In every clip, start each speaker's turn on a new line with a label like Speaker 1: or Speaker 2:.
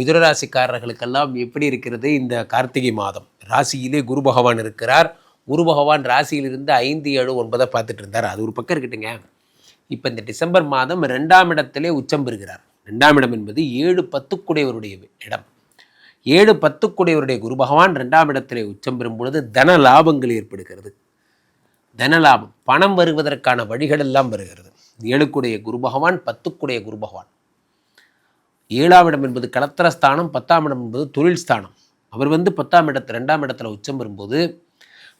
Speaker 1: மிதுனராசிக்காரர்களுக்கெல்லாம் எப்படி இருக்கிறது? இந்த கார்த்திகை மாதம். ராசியிலே குரு பகவான் இருக்கிறார். குரு பகவான் ராசியிலிருந்து ஐந்து ஏழு ஒன்பதை பார்த்துட்டு இருந்தார். அது ஒரு பக்கம் இருக்கட்டுங்க. இப்போ இந்த டிசம்பர் மாதம் ரெண்டாம் இடத்திலே உச்சம் பெறுகிறார். ரெண்டாம் இடம் என்பது ஏழு பத்துக்குடையவருடைய இடம். ஏழு பத்துக்குடையவருடைய குரு பகவான் ரெண்டாம் இடத்திலே உச்சம் பெறும் பொழுது தன லாபங்கள் ஏற்படுகிறது. தன லாபம் பணம் வருவதற்கான வழிகள் எல்லாம் வருகிறது. ஏழுக்குடைய குரு பகவான் பத்துக்குடைய குரு பகவான். ஏழாம் இடம் என்பது களத்திரஸ்தானம் பத்தாம் இடம் என்பது தொழில் ஸ்தானம் அவர் வந்து பத்தாம் இடத்து ரெண்டாம் இடத்துல உச்சம் வரும்போது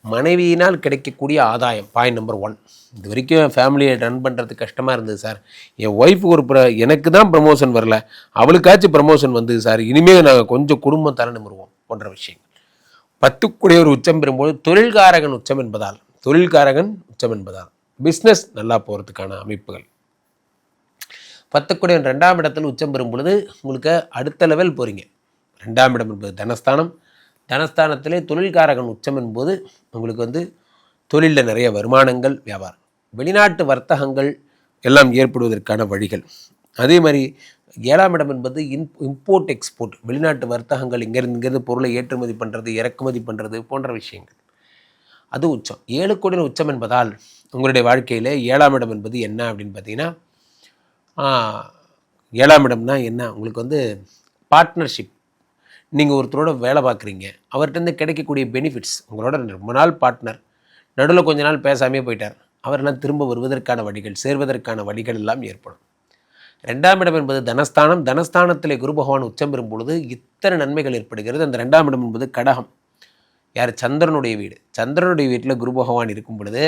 Speaker 1: மனைவியினால் கிடைக்கக்கூடிய ஆதாயம் பாயிண்ட் நம்பர் ஒன் இது வரைக்கும் ஃபேமிலியை ரன் பண்ணுறது கஷ்டமாக இருந்தது சார் என் ஒய்ஃபுக்கு ஒரு ப்ர எனக்கு தான் ப்ரமோஷன் வரல. அவளுக்காச்சும் ப்ரமோஷன் வந்தது சார் இனிமேல் நாங்கள் கொஞ்சம் குடும்பம் தர நிமிருவோம் போன்ற விஷயங்கள். பத்துக்குடைய ஒரு உச்சம் பெறும்போது தொழில்காரகன் உச்சம் என்பதால் தொழில்காரகன் உச்சம் என்பதால் பிஸ்னஸ் நல்லா போகிறதுக்கான அமைப்புகள். பத்துக்குடைய ரெண்டாம் இடத்தில் உச்சம் பெறும் பொழுது உங்களுக்கு அடுத்த லெவல் போகிறீங்க ரெண்டாம் இடம் என்பது தனஸ்தானம். தனஸ்தானத்திலே தொழில்காரகன் உச்சம் என்பது உங்களுக்கு வந்து தொழிலில் நிறைய வருமானங்கள் வியாபாரம். வெளிநாட்டு வர்த்தகங்கள் எல்லாம் ஏற்படுவதற்கான வழிகள். அதே மாதிரி ஏழாம் இடம் என்பது இன் இம்போர்ட் எக்ஸ்போர்ட் வெளிநாட்டு வர்த்தகங்கள் இங்கேருந்து இங்கேருந்து பொருளை ஏற்றுமதி பண்ணுறது இறக்குமதி பண்ணுறது போன்ற விஷயங்கள். அது உச்சம். ஏழு கோடியில் உச்சம் என்பதால் உங்களுடைய வாழ்க்கையில் ஏழாம் இடம் என்பது என்ன அப்படின்னு பார்த்தீங்கன்னா ஏழாம் இடம்னா என்ன? உங்களுக்கு வந்து பார்ட்னர்ஷிப் நீங்கள் ஒருத்தரோட வேலை பார்க்குறீங்க. அவர்கிட்ட கிடைக்கக்கூடிய பெனிஃபிட்ஸ் உங்களோட ரொம்ப நாள் பார்ட்னர் நடுவில் கொஞ்ச நாள் பேசாமே போயிட்டார். அவரெல்லாம் திரும்ப வருவதற்கான வழிகள் சேர்வதற்கான வழிகள் எல்லாம் ஏற்படும். ரெண்டாம் இடம் என்பது தனஸ்தானம். தனஸ்தானத்தில் குரு பகவான் உச்சம் பெறும் பொழுது இத்தனை நன்மைகள் ஏற்படுகிறது. அந்த ரெண்டாம் இடம் என்பது கடகம். யார்? சந்திரனுடைய வீடு. சந்திரனுடைய வீட்டில் குரு பகவான் இருக்கும் பொழுது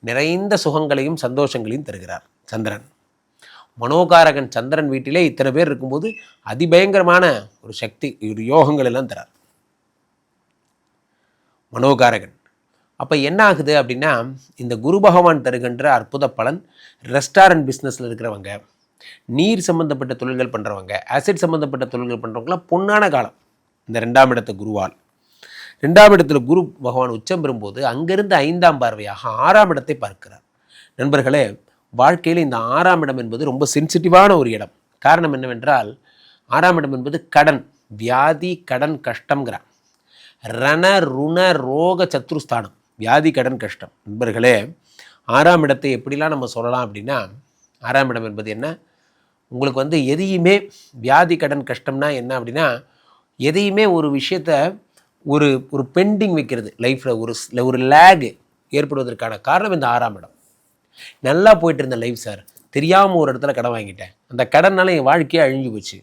Speaker 1: நிறைந்த சுகங்களையும் சந்தோஷங்களையும் தருகிறார் சந்திரன். மனோகாரகன் சந்திரன் வீட்டிலே இத்தனை பேர் இருக்கும்போது அதிபயங்கரமான ஒரு சக்தி ஒரு யோகங்கள் எல்லாம் தரார். மனோகாரகன். அப்போ என்ன ஆகுது அப்படின்னா இந்த குரு பகவான் தருகின்ற அற்புத பலன் ரெஸ்டாரண்ட் பிஸ்னஸில் இருக்கிறவங்க நீர் சம்பந்தப்பட்ட தொழில்கள் பண்ணுறவங்க ஆசிட் சம்மந்தப்பட்ட தொழில்கள் பண்ணுறவங்களாம் பொன்னான காலம். இந்த ரெண்டாம் இடத்து குருவால். ரெண்டாம் இடத்துல குரு பகவான் உச்சம் பெறும்போது அங்கிருந்து ஐந்தாம் பார்வையாக ஆறாம் இடத்தை பார்க்கிறார். நண்பர்களே வாழ்க்கையில் இந்த ஆறாம் இடம் என்பது ரொம்ப சென்சிட்டிவான ஒரு இடம். காரணம் என்னவென்றால் ஆறாம் இடம் என்பது கடன் வியாதி கடன் கஷ்டங்கிற ரண ருண ரோக சத்ருஸ்தானம் வியாதி கடன் கஷ்டம். நண்பர்களே ஆறாம் இடத்தை எப்படிலாம் நம்ம சொல்லலாம் அப்படின்னா ஆறாம் இடம் என்பது என்ன? உங்களுக்கு வந்து எதையுமே வியாதி கடன் கஷ்டம்னா என்ன அப்படின்னா எதையுமே ஒரு விஷயத்த ஒரு ஒரு பெண்டிங் வைக்கிறது. லைஃப்பில் ஒரு ஸ்- ஒரு லேகு ஏற்படுவதற்கான காரணம் இந்த ஆறாம் இடம். நல்லா போயிட்டு இருந்த லைஃப் சார் தெரியாமல் ஒரு இடத்துல கடன் வாங்கிட்டேன். அந்த கடனால என் வாழ்க்கையே அழிஞ்சு போச்சு.